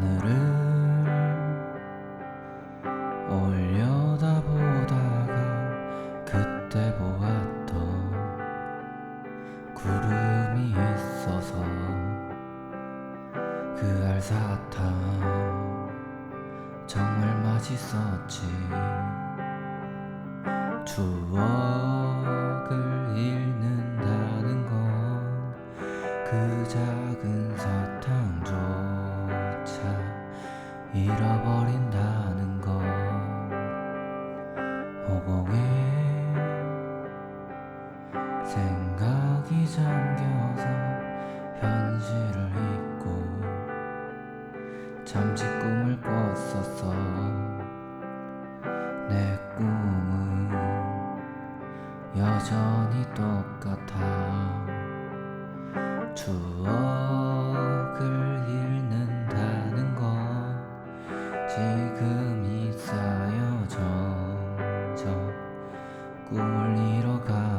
하늘을 올려다 보다가 그때 보았던 구름이 있어서 그 알사탕 정말 맛있었지. 추억을 잃는다는 건 그 작은 사탕조차 잃어버린다는 것. 허공에 생각이 잠겨서 현실을 잊고 잠시 꿈을 꿨었어. 내 꿈은 여전히 똑같아. 추억을 지금이 쌓여 점점 꿈을 잃어가